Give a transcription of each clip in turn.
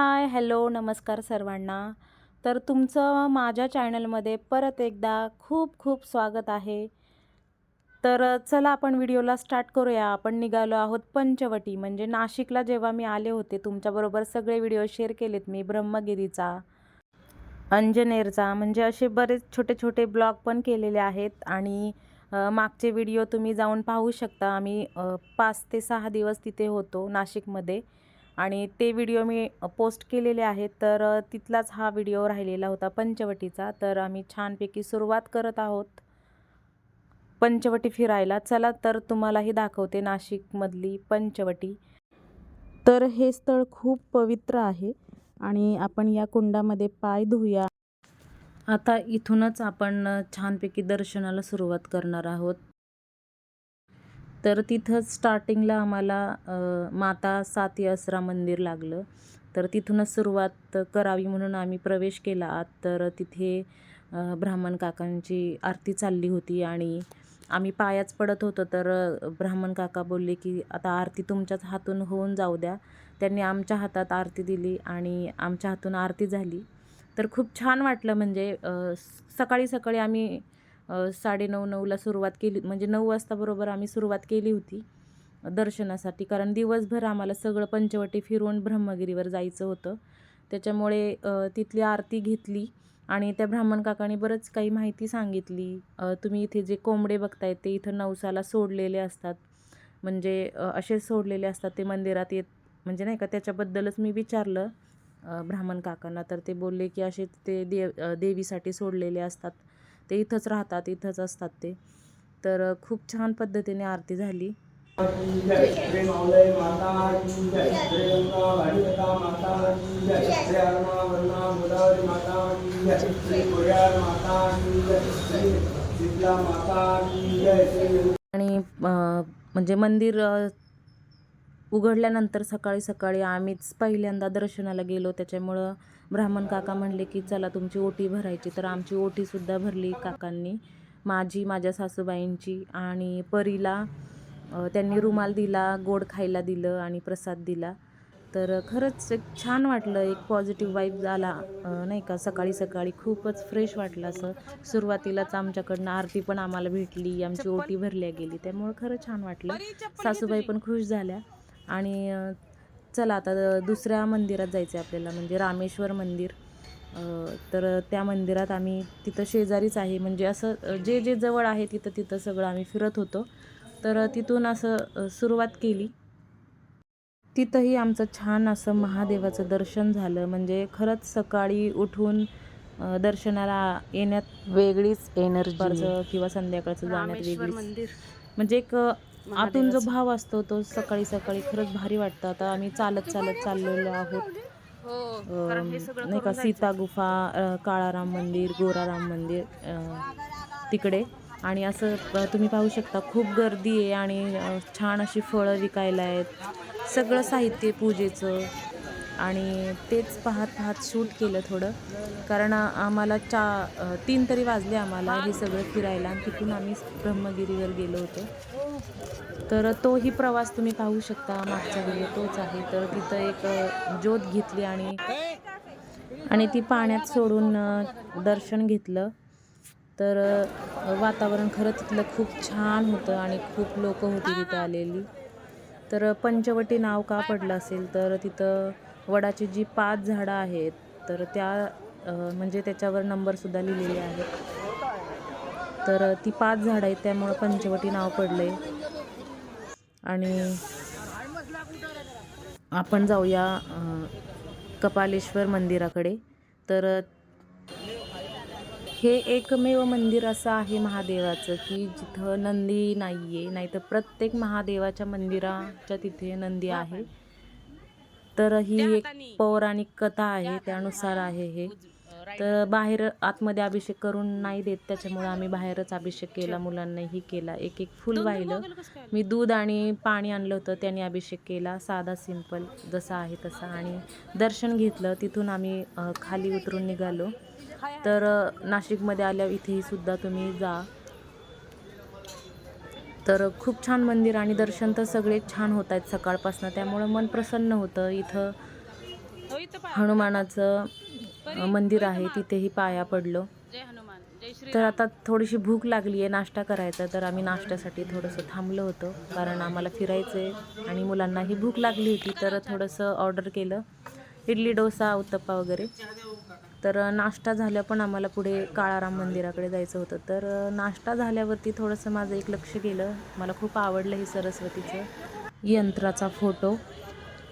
Hi hello नमस्कार सर्वांना. तर तुमचं माझ्या चॅनलमध्ये परत एकदा खूप खूप स्वागत आहे. तर चला आपण व्हिडिओला स्टार्ट करूया. आपण निघालो आहोत पंचवटी. म्हणजे नाशिकला जेव्हा मी आले होते तुमच्याबरोबर सगळे व्हिडिओ शेअर केलेत मी ब्रह्मगिरीचा अंजनेरचा. म्हणजे असे बरेच छोटे छोटे ब्लॉग पण केलेले आहेत. आणि मागचे व्हिडिओ तुम्ही जाऊन पाहू शकता. आम्ही पाच ते सहा दिवस तिथे होतो नाशिकमध्ये. आणि ते व्हिडिओ मी पोस्ट केलेले आहेत तर तिथलाच हा व्हिडिओ राहिलेला होता पंचवटीचा. तर आम्ही छानपैकी सुरुवात करत आहोत. पंचवटी फिरायला. चला तर तुम्हालाही दाखवते नाशिकमधली पंचवटी. तर हे स्थळ खूप पवित्र आहे आणि आपण या कुंडामध्ये पाय धुया आता इथूनच आपण छानपैकी दर्शनाला सुरुवात करणार आहोत. तर तिथंच स्टार्टिंगला आम्हाला माता साती असरा मंदिर लागलं. तर तिथूनच सुरुवात करावी म्हणून आम्ही प्रवेश केला. आत तर तिथे ब्राह्मण काकांची आरती चालली होती आणि आम्ही पायाच पडत होतो. तर ब्राह्मण काका बोलले की आता आरती तुमच्याच हातून होऊन जाऊ द्या. त्यांनी आमच्या हातात आरती दिली आणि आमच्या हातून आरती झाली. तर खूप छान वाटलं म्हणजे सकाळी सकाळी आम्ही साडेनऊ नऊला सुरुवात केली म्हणजे नऊ वाजता बरोबर आम्ही सुरुवात केली होती दर्शनासाठी. कारण दिवसभर आम्हाला सगळं पंचवटी फिरून ब्रह्मगिरीवर जायचं होतं. त्याच्यामुळे तिथली आरती घेतली आणि त्या ब्राह्मण काकाने बरंच काही माहिती सांगितली. तुम्ही इथे जे कोंबडे बघतायत ते इथं नवसाला सोडलेले असतात. म्हणजे असे सोडलेले असतात ते मंदिरात येत म्हणजे नाही का त्याच्याबद्दलच मी विचारलं ब्राह्मण काकांना. तर ते बोलले की असे ते देव देवीसाठी सोडलेले असतात. ते इथंच राहतात इथंच असतात ते. तर खूप छान पद्धतीने आरती झाली. आणि म्हणजे मंदिर उघडल्यानंतर सकाळी सकाळी आम्हीच पहिल्यांदा दर्शनाला गेलो. त्याच्यामुळं ब्राह्मण काका म्हणले की चला तुमची ओटी भरायची. तर आमची ओटीसुद्धा भरली काकांनी माझी माझ्या सासूबाईंची आणि परीला. त्यांनी रुमाल दिला गोड खायला दिलं आणि प्रसाद दिला. तर खरंच एक छान वाटलं एक पॉझिटिव्ह वाईब आला नाही का? सकाळी सकाळी खूपच फ्रेश वाटलं असं. सुरुवातीलाच आमच्याकडनं आरती पण आम्हाला भेटली आमची ओटी भरल्या गेली. त्यामुळं खरं छान वाटलं. सासूबाई पण खुश झाल्या आणि चला आता दुसऱ्या मंदिरात जायचं आहे आपल्याला म्हणजे रामेश्वर मंदिर. अ, तर त्या मंदिरात आम्ही तिथं शेजारीच आहे म्हणजे असं जे जे जवळ आहे तिथं तिथं सगळं आम्ही फिरत होतो. तर तिथून असं सुरुवात केली. तिथंही आमचं छान असं महादेवाचं दर्शन झालं म्हणजे खरंच सकाळी उठून दर्शनाला येण्यात वेगळीच एनर्जी. किंवा संध्याकाळचं जाण्यात वेगळीच. म्हणजे एक आतून जो भाव असतो तो सकाळी सकाळी खरंच भारी वाटतं. आता आम्ही चालत चालत चाललेलो आहोत. अम, नाही का सीता गुफा काळाराम मंदिर गोराराम मंदिर तिकडे. आणि असं तुम्ही पाहू शकता खूप गर्दी आहे आणि छान अशी फळं विकायला आहेत. सगळं साहित्य पूजेचं. आणि तेच पाहत पाहत शूट केलं थोडं. कारण आम्हाला चा तीन तरी वाजले आम्हाला हे सगळं फिरायला. आणि तिथून आम्ही ब्रह्मगिरीवर गेलो होतो. तर तोही प्रवास तुम्ही पाहू शकता मागचा व्हिडिओ तोच आहे. तर तिथं एक ज्योत घेतली आणि आणि ती पाण्यात सोडून दर्शन घेतलं. तर वातावरण खरं तिथलं खूप छान होतं आणि खूप लोक होती तिथं आलेली. तर पंचवटी नाव का पडलं असेल तर तिथं वडाची जी पाच झाडं आहेत तर त्या म्हणजे त्याच्यावर नंबरसुद्धा लिहिलेले आहेत. तर ती पाच झाडं आहेत त्यामुळं पंचवटी नाव पडलं आहे आणि आपण जाऊया कपालेश्वर मंदिराकडे. तर हे एकमेव मंदिर असं आहे महादेवाचं की जिथं नंदी नाही आहे नाहीतर प्रत्येक महादेवाच्या मंदिराच्या तिथे नंदी आहे. तर ही एक पौराणिक कथा आहे त्यानुसार आहे हे. तर बाहेर आतमध्ये अभिषेक करून नाही देत त्याच्यामुळे आम्ही बाहेरच अभिषेक केला मुलांनाही केला. एक एक फुल वाहिलं. मी दूध आणि पाणी आणलं होतं त्याने अभिषेक केला साधा सिंपल जसा आहे तसा. आणि दर्शन घेतलं तिथून आम्ही खाली उतरून निघालो. तर नाशिकमध्ये आल्यावर इथेही सुद्धा तुम्ही जा. तर खूप छान मंदिर आणि दर्शन तर सगळे छान होत आहेत सकाळपासून. त्यामुळं मन प्रसन्न होतं. इथं हनुमानाचं अ, मंदिर आहे तिथेही पाया पडलो. जय हनुमान जय श्री तर आता थोडीशी भूक लागली आहे नाश्ता करायचा तर आम्ही नाश्त्यासाठी थोडंसं थांबलो होतो कारण आम्हाला फिरायचं आहे आणि मुलांनाही भूक लागली होती तर थोडंसं ऑर्डर केलं. इडली डोसा उत्तप्पा वगैरे. तर नाश्ता झाल्या पण आम्हाला पुढे काळाराम मंदिराकडे जायचं होतं. तर नाश्ता झाल्यावरती थोडंसं माझं एक लक्ष गेलं. मला खूप आवडलं हे सरस्वतीचं यंत्राचा फोटो.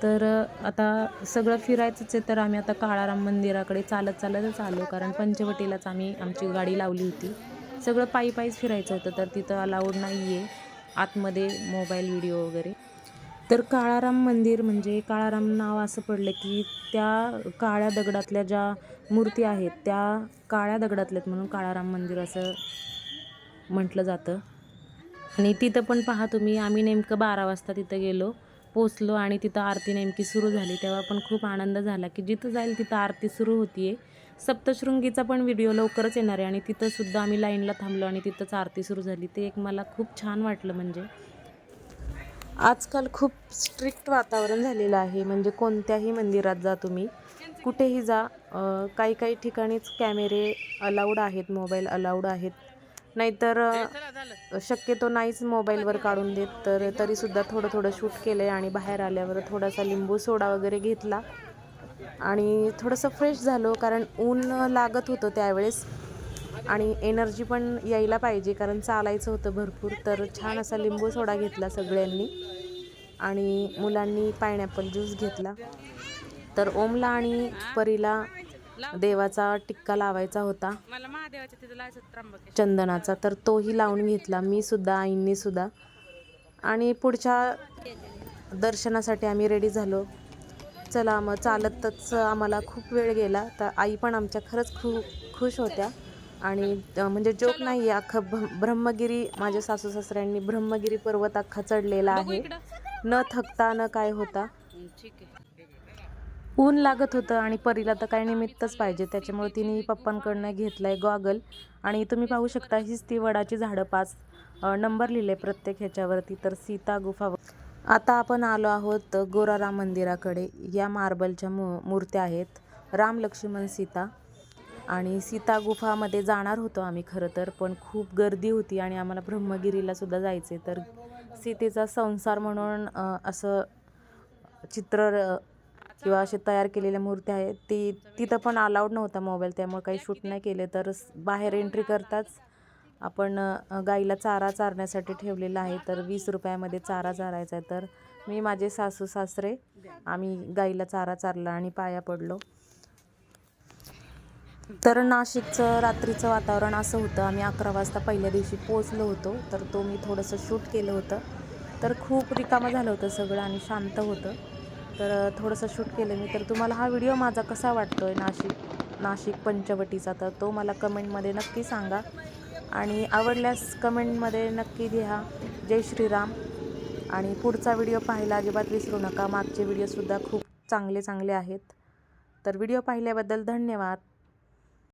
तर आता सगळं फिरायचंच आहे तर आम्ही आता काळाराम मंदिराकडे चालत चालतच आलो. कारण पंचवटीलाच आम्ही आमची गाडी लावली होती. सगळं पायी पायीच फिरायचं होतं तर तिथं अलाउड नाही आहे आतमध्ये मोबाईल व्हिडिओ वगैरे. तर काळाराम मंदिर म्हणजे काळाराम नाव असं पडलं की त्या काळ्या दगडातल्या ज्या मूर्ती आहेत त्या काळ्या दगडातल्यात म्हणून काळाराम मंदिर असं म्हटलं जातं. आणि तिथं पण पहा तुम्ही आम्ही नेमकं बारा वाजता तिथं गेलो. पोचलो आणि तिथं आरती नेमकी सुरू झाली. तेव्हा पण खूप आनंद झाला की जिथं जाईल तिथं आरती सुरू होतीये. सप्तशृंगीचा पण व्हिडिओ लवकरच येणार आहे आणि तिथंसुद्धा आम्ही लाईनला थांबलो आणि तिथंच आरती सुरू झाली. ते एक मला खूप छान वाटलं म्हणजे. आजकाल खूप स्ट्रिक्ट वातावरण झालेलं आहे. म्हणजे कोणत्याही मंदिरात जा तुम्ही. कुठेही जा. काही काही ठिकाणीच कॅमेरे अलाउड आहेत मोबाईल अलाउड आहेत. नाहीतर शक्यतो नाहीच मोबाईलवर काढून देत तर तरीसुद्धा थोडं थोडं शूट केलं आहे आणि बाहेर आल्यावर थोडासा लिंबू सोडा वगैरे घेतला. आणि थोडंसं फ्रेश झालो कारण ऊन लागत होतं त्यावेळेस. आणि एनर्जी पण यायला पाहिजे कारण चालायचं होतं भरपूर तर छान असा लिंबू सोडा घेतला सगळ्यांनी. आणि मुलांनी पायनॅपल ज्यूस घेतला. तर ओमला आणि परीला देवाचा टिक्का लावायचा होता. चंदनाचा तर तोही लावून घेतला. मी सुद्धा आईंनी सुद्धा. आणि पुढच्या दर्शनासाठी आम्ही रेडी झालो. चला मग चालतच आम्हाला खूप वेळ गेला. तर आई पण आमच्या खरंच खूप खुश होत्या. आणि म्हणजे जोक नाही आहे अख्खं भ- ब्रह्मगिरी माझ्या सासू सासऱ्यांनी ब्रह्मगिरी पर्वत अख्खा चढलेला आहे. न थकता न काय होता. ठीक आहे. ऊन लागत होतं आणि परीला तर काय निमित्तच पाहिजे. त्याच्यामुळे तिने पप्पांकडनं आहे गॉगल. आणि तुम्ही पाहू शकता हीच ती वडाची झाडं पाच नंबर लिहिले प्रत्येक ह्याच्यावरती. तर सीता गुफा आता आपण आलो आहोत गोराराम मंदिराकडे. या मार्बलच्या मू मूर्त्या आहेत. राम लक्ष्मण सीता. आणि सीता गुफामध्ये जाणार होतो आम्ही खरं तर पण खूप गर्दी होती आणि आम्हाला ब्रह्मगिरीला सुद्धा जायचे तर सीतेचा संसार म्हणून असं चित्र किंवा असे तयार केलेल्या मूर्त्या आहेत ती तिथं पण अलाउड नव्हता मोबाईल त्यामुळे काही शूट नाही केले. तर बाहेर एंट्री करताच आपण गाईला चारा चारण्यासाठी ठेवलेला आहे. तर वीस रुपयामध्ये चारा चारायचा आहे. तर मी माझे सासू सासरे आम्ही गाईला चारा चारला आणि पाया पडलो. तर नाशिकचं रात्रीचं वातावरण असं होतं. आम्ही अकरा वाजता पहिल्या दिवशी पोचलो होतो. तर तो मी थोडंसं शूट केलं होतं. तर खूप रिकामं झालं होतं सगळं आणि शांत होतं. तर थोडंसं शूट केलं मी. तर तुम्हाला हा व्हिडिओ माझा कसा वाटतो आहे नाशिक नाशिक पंचवटीचा? तर तो मला कमेंटमध्ये नक्की सांगा. आणि आवडल्यास कमेंटमध्ये नक्की लिहा. जय श्रीराम. आणि पुढचा व्हिडिओ पाहायला अजिबात विसरू नका. मागचे व्हिडिओसुद्धा खूप चांगले चांगले आहेत. तर व्हिडिओ पाहिल्याबद्दल धन्यवाद.